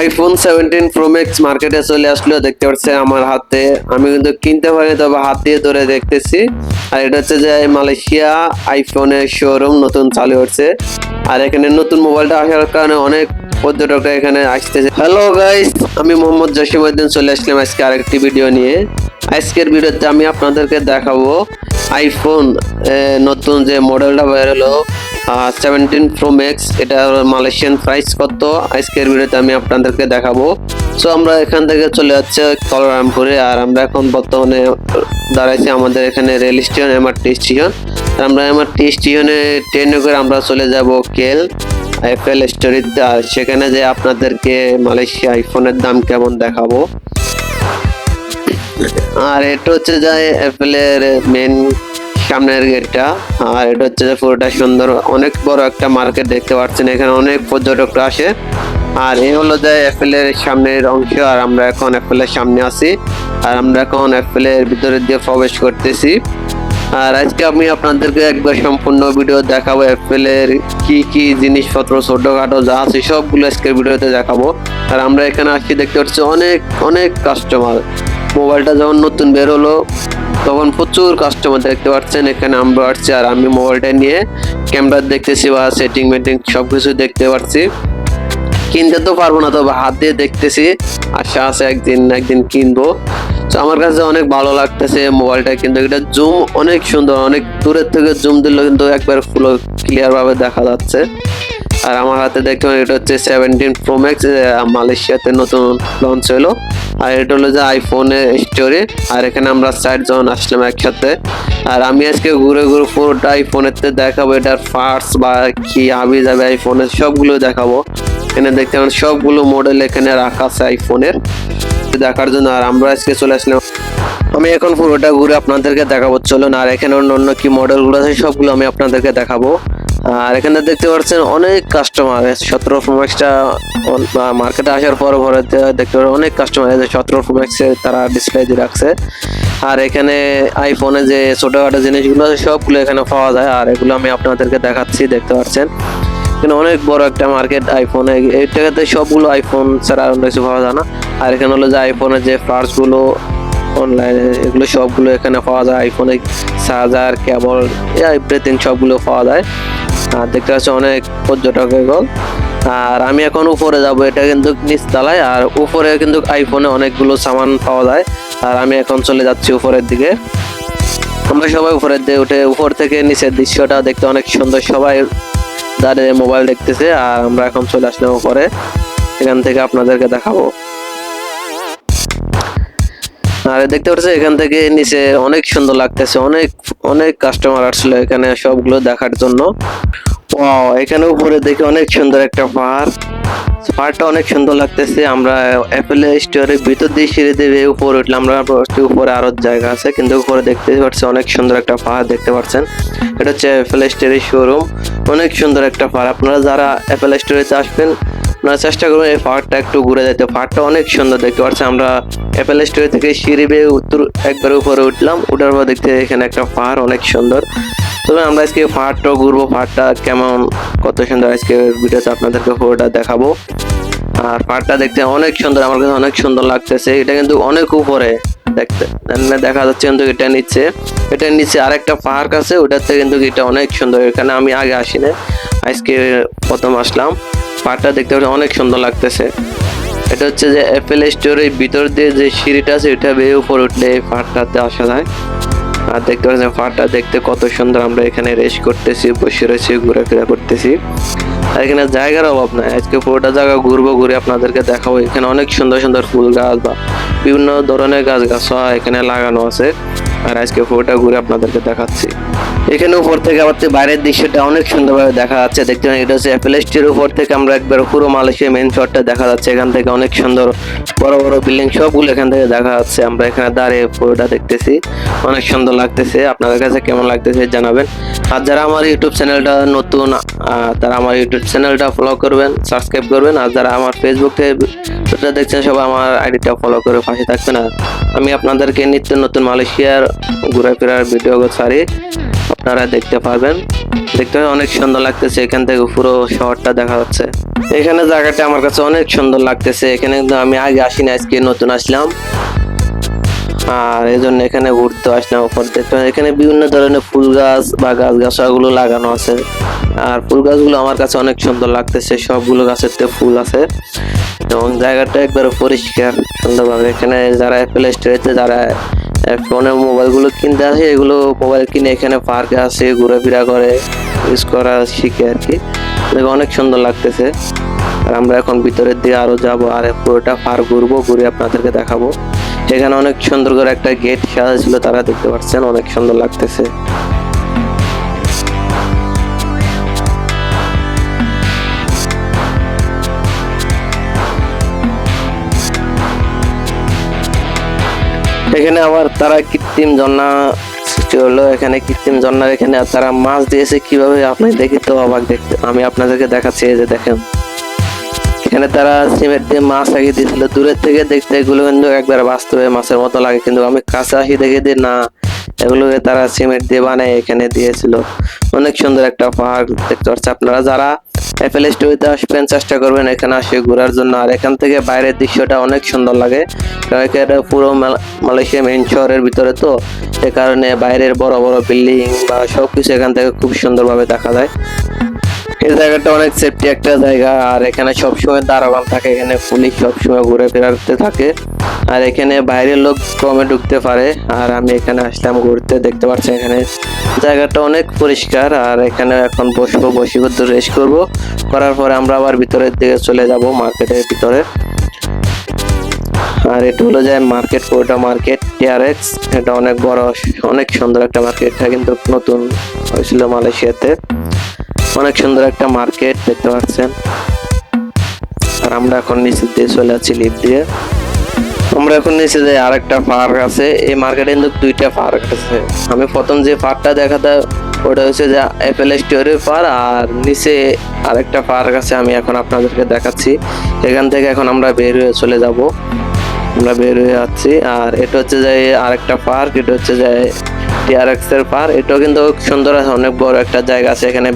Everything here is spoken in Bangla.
আইফোন সেভেন্টিন প্রো ম্যাক্স মার্কেটে চলে আসলো, দেখতে পাচ্ছেন আমার হাতে। আমি কিন্তু কিনতে পারিনি, তবে হাত দিয়ে ধরে দেখতেছি। আর এটা হচ্ছে যে মালয়েশিয়া আইফোনের শোরুম নতুন চালু হচ্ছে। আর এখানে নতুন মোবাইলটা আসার কারণে অনেক পর্যটকরা এখানে আসতেছে। হ্যালো গাইস আমি মোহাম্মদ জসিমউদ্দিন চলে আসলাম আজকে আরেকটি ভিডিও নিয়ে। আজকের ভিডিওতে আমি আপনাদেরকে দেখাবো আইফোন নতুন যে মডেলটা বের হলো সেভেন্টিন প্রো ম্যাক্স এটা মালয়েশিয়ান প্রাইস কত? আজকের ভিডিওতে আমি আপনাদেরকে দেখাবো। সো আমরা এখান থেকে চলে যাচ্ছি কলরামপুরে, আর আমরা এখন বর্তমানে দাঁড়াইছি আমাদের এখানে রেল স্টেশন এমআরটি স্টেশন আমরা এমআরটি স্টেশনে ট্রেনে করে আমরা চলে যাব কেল এফএল স্টোরিতে আর সেখানে যে আপনাদেরকে মালয়েশিয়া আইফোনের দাম কেমন দেখাবো। আর এটা হচ্ছে যে অ্যাপেল এর মেন সামনের গেটটা। আর এটা হচ্ছে যে পুরোটা সুন্দর, অনেক বড় একটা মার্কেট দেখতে পাচ্ছেন, এখানে অনেক পর্যটকরা আসে। আর এই হলো যে অ্যাপেলের সামনের অংশ, আর আমরা এখন অ্যাপেলের সামনে আছি। আর আমরা এখন অ্যাপেলের ভিতরে দিয়ে প্রবেশ করতেছি। আর আজকে আমি আপনাদেরকে একবার সম্পূর্ণ ভিডিও দেখাবো অ্যাপেলের কি কি জিনিসপত্র, ছোটখাটো যা আছে, সবগুলো আজকের ভিডিওতে দেখাবো। আর আমরা এখানে আসছি দেখতে পাচ্ছি অনেক অনেক কাস্টমার মোবাইলটা যখন নতুন বের হলো তখন প্রচুর কাস্টমার দেখতে পাচ্ছেন, এখানে আমরা আসছি আর আমি মোবাইলটা নিয়ে ক্যামেরা দেখতেছি বা সেটিং মেটিং সব কিছু দেখতে পাচ্ছি। কিনতে তো পারব না, তবে হাত দিয়ে দেখতেছি, আশা আছে একদিন একদিন কিনবো। তো আমার কাছে অনেক ভালো লাগতেছে মোবাইলটা কিন্তু এটা জুম অনেক সুন্দর, অনেক দূরের থেকে জুম দিলে কিন্তু একবার ফুল ক্লিয়ার ভাবে দেখা যাচ্ছে। আর আমার হাতে দেখতে পারেন এটা হচ্ছে সেভেন্টিন প্রো ম্যাক্স মালয়েশিয়াতে নতুন লঞ্চ হলো। আর এটা হলো যে আইফোনের স্টোরি আর এখানে আমরা চারজন আসলাম একসাথে। আর আমি আজকে ঘুরে ঘুরে পুরোটা আইফোনেতে দেখাবো, এটার পার্টস বা কি আবি যাবে আইফোনের সবগুলো দেখাবো। এখানে দেখতে পারেন সবগুলো মডেল এখানে রাখা আছে আইফোনের দেখার জন্য, আর আমরা আজকে চলে আসলাম। আমি এখন পুরোটা ঘুরে আপনাদেরকে দেখাবো। চলুন, আর এখানে অন্য অন্য কি মডেলগুলো আছে, সবগুলো আমি আপনাদেরকে দেখাবো। আর এখানে দেখতে পাচ্ছেন অনেক কাস্টমার সতেরো প্রোম্যাক্সটা মার্কেটে আসার পর পরে দেখতে পারেন অনেক কাস্টমার আছে সতেরো প্রোম্যাক্সে তারা ডিসপ্লে দিয়ে রাখছে। আর এখানে আইফোনে যে ছোটোখাটো জিনিসগুলো আছে, সবগুলো এখানে পাওয়া যায়। আর এগুলো আমি আপনাদেরকে দেখাচ্ছি, দেখতে পাচ্ছেন। এখানে অনেক বড় একটা মার্কেট আইফোনে এই টাকাতে সবগুলো আইফোন ছাড়া অন্য কিছু পাওয়া যায় না। আর এখানে হলো যে আইফোনের যে পার্টসগুলো অনলাইনে এগুলো সবগুলো এখানে পাওয়া যায়। আইফোনে চার্জার কেবল এভরিথিং সবগুলো পাওয়া যায়। আর দেখতে পাচ্ছি অনেক পর্যটক এগুলো আর আমি এখন উপরে যাব, এটা কিন্তু নিচতলায়, আর উপরে কিন্তু আইফোনে অনেকগুলো সামান পাওয়া যায়। আর আমি এখন চলে যাচ্ছি উপরের দিকে। আমরা সবাই উপরের দিকে উঠে, উপর থেকে নিচের দৃশ্যটা দেখতে অনেক সুন্দর। সবাই দাঁড়িয়ে মোবাইল দেখতেছে, আর আমরা এখন চলে আসলাম উপরে। এখান থেকে আপনাদেরকে দেখাবো। আর দেখতে পাচ্ছি, এখান থেকে নিচে অনেক সুন্দর লাগতেছে, অনেক অনেক কাস্টমার আসলো এখানে সবগুলো দেখার জন্য। ওয়াও এখানে উপরে দেখে অনেক সুন্দর একটা পাহাড়। পাহাড়টা অনেক সুন্দর লাগতেছে, আমরা অ্যাপেল স্টোরের ভিতর দিয়ে সিঁড়ি দেবে উপরে উঠলাম, আমরা উপরে আরও জায়গা আছে, কিন্তু উপরে দেখতে পাচ্ছি অনেক সুন্দর একটা পাহাড় দেখতে পাচ্ছেন। এটা হচ্ছে অ্যাপেল স্টোরের শোরুম অনেক সুন্দর একটা পাহাড়। আপনারা যারা অ্যাপেল স্টোরেতে আসবেন আপনারা চেষ্টা করবেন এই পাহাড়টা একটু ঘুরে যেতে পাহাড়টা অনেক সুন্দর দেখতে পাচ্ছি আমরা অ্যাপেল স্টোরি থেকে সিঁড়ি বেয়ে উত্তর একবার উপরে উঠলাম। উঠার পর দেখতে এখানে একটা পাহাড় অনেক সুন্দর। তবে আমরা আজকে পাহাড়টা ঘুরবো। পাহাড়টা কেমন, কত সুন্দর আজকে ভিডিওতে আপনাদেরকে পুরোটা দেখাবো। আর পাহাড়টা দেখতে অনেক সুন্দর। আমার কাছে অনেক সুন্দর লাগতেছে। এটা কিন্তু অনেক উপরে দেখতে। দেখা যাচ্ছে কিন্তু এটা নিচ্ছে এটা নিচে আরেকটা পাহাড় আছে। ওটাতে কিন্তু এটা অনেক সুন্দর। এখানে আমি আগে আসিনি। আজকে প্রথম আসলাম। পাহাড়টা দেখতে পাচ্ছি, অনেক সুন্দর লাগতেছে। এটা হচ্ছে যে অ্যাপেল স্টোরের ভিতর দিয়ে যে সিঁড়িটা আছে এটা বেয়ে উপর উঠলে এই পাহাড়টাতে আসা যায়। আর দেখতে পাচ্ছেন পাহাড়টা দেখতে কত সুন্দর, আমরা এখানে রেস্ট করতেছি, বসে রয়েছি, ঘোরাফেরা করতেছি। আর এখানে জায়গার অভাব নাই, আজকে পুরোটা জায়গা ঘুরবো, ঘুরে আপনাদেরকে দেখাবো। এখানে অনেক সুন্দর সুন্দর ফুল গাছ বা বিভিন্ন ধরনের গাছ গাছ এখানে লাগানো আছে। আর আজকে পুরোটা ঘুরে আপনাদেরকে দেখাচ্ছি। এখানে উপর থেকে আবার বাইরের দৃশ্যটা অনেক সুন্দরভাবে দেখা যাচ্ছে, দেখতে পারেন এটা হচ্ছে অ্যাপেল স্টির উপর থেকে আমরা একবার পুরো মালয়েশিয়া মেন শহরটা দেখা যাচ্ছে। এখান থেকে অনেক সুন্দর বড় বড় বিল্ডিং সবগুলো এখান থেকে দেখা যাচ্ছে। আমরা এখানে দাঁড়িয়ে পুরোটা দেখতেছি, অনেক সুন্দর লাগতেছে। আপনাদের কাছে কেমন লাগতেছে জানাবেন। আর যারা আমার ইউটিউব চ্যানেলটা নতুন তারা আমার ইউটিউব চ্যানেলটা ফলো করবেন সাবস্ক্রাইব করবেন। আর যারা আমার ফেসবুক ভিডিওটা দেখছেন সবাই আমার আইডিটা ফলো করে পাশে থাকবেন। আর আমি আপনাদেরকে নিত্য নতুন মালয়েশিয়ার ঘুরে ফেরার ভিডিও ছাড়ি, আপনারা দেখতে পারবেন। দেখতে অনেক সুন্দর লাগতেছে, এখান থেকে পুরো শহরটা দেখা যাচ্ছে। এখানে জায়গাটা আমার কাছে অনেক সুন্দর লাগতেছে, এখানে কিন্তু আমি আগে আসিনি, আজকে নতুন আসলাম। আর এই জন্য এখানে ঘুরতে আসলাম, উপর দেখতে এখানে বিভিন্ন ধরনের ফুল গাছ বা গাছ গাছাগুলো লাগানো আছে। আর ফুল গাছগুলো আমার কাছে অনেক সুন্দর লাগতেছে, সবগুলো গাছের ফুল আছে। এবং জায়গাটা একবারে পরিষ্কার। সুন্দরভাবে এখানে যারা অ্যাপেল স্টোরেতে যারা ফোনের মোবাইলগুলো কিনতে আসে, এগুলো মোবাইল কিনে এখানে পার্কে আসে, ঘোরাফেরা করে ইউজ করা শিখে আর কি। অনেক সুন্দর লাগতেছে। আর আমরা এখন ভিতরের দিকে আরও যাব, আর পুরোটা পার্ক ঘুরবো, ঘুরে আপনাদেরকে দেখাবো। এখানে অনেক সুন্দর করে একটা গেট সাজা ছিল তারা দেখতে পাচ্ছেন, অনেক সুন্দর লাগতেছে। এখানে আবার তারা কৃত্রিম ঝর্ণা সৃষ্টি হলো এখানে কৃত্রিম ঝর্ণার এখানে তারা মাছ দিয়েছে কীভাবে? আপনি দেখি তো অবাক দেখতে। আমি আপনাদেরকে দেখাচ্ছি যে দেখেন। এখানে তারা সিমেন্ট দিয়ে মাছ আগে দিয়েছিল। দূরের থেকে দেখতে এগুলো কিন্তু একবার বাস্তবে মাছের মতো লাগে, কিন্তু আমি কাছে আসি দেখে দিই না। এগুলোকে তারা সিমেন্ট দিয়ে বানায় এখানে দিয়েছিল। অনেক সুন্দর একটা পাহাড় দেখতে পাচ্ছি আপনারা। যারা অ্যাপেল স্টোরিতে আসবেন চেষ্টা করবেন এখানে আসে ঘোরার জন্য। আর এখান থেকে বাইরের দৃশ্যটা অনেক সুন্দর লাগে। কারণ এখানে পুরো মাল- মালয়েশিয়া মেন শহরের ভিতরে তো। সে কারণে বাইরের বড় বড় বিল্ডিং বা সব কিছু এখান থেকে খুব সুন্দরভাবে দেখা যায়। এই জায়গাটা অনেক সেফটি একটা জায়গা, আর এখানে সবসময় দারোয়ান থাকে, এখানে পুলিশ সবসময় ঘুরে ফেরাতে থাকে। আর এখানে বাইরের লোক কমে ঢুকতে পারে, আর আমি এখানে আসলাম ঘুরতে, দেখতে পাচ্ছি এখানে জায়গাটা অনেক পরিষ্কার, আর এখানে এখন বসবো বসে করতে রেস্ট করব। করার পরে আমরা আবার ভিতরের দিকে চলে যাব, মার্কেটের ভিতরে। আর এটা হলো যায় মার্কেট, পুরোটা মার্কেট টিআরএক্স এটা অনেক বড়, অনেক সুন্দর একটা মার্কেট, এটা কিন্তু নতুন হয়েছিল মালয়েশিয়াতে। অনেক সুন্দর একটা মার্কেট, দেখতে পাচ্ছেন। আর আমরা এখন নিচে দিয়ে চলে যাচ্ছি লিফট দিয়ে। আমরা এখন নিচে যে আরেকটা পার্ক আছে। এই মার্কেটে কিন্তু দুইটা পার্ক আছে। আমি প্রথম যে পার্কটা দেখাতে, ওটা হচ্ছে যে অ্যাপেল স্টোরের পার্ক আর নিচে আরেকটা পার্ক আছে, আমি এখন আপনাদেরকে দেখাচ্ছি। এখান থেকে এখন আমরা বের হয়ে চলে যাব। আমরা বের হয়ে যাচ্ছি, আর এটা হচ্ছে যে আরেকটা পার্ক এটা হচ্ছে যে টিআরএক্স এর পার্ক এটাও কিন্তু সুন্দর আছে, অনেক বড় একটা জায়গা আছে এখানে।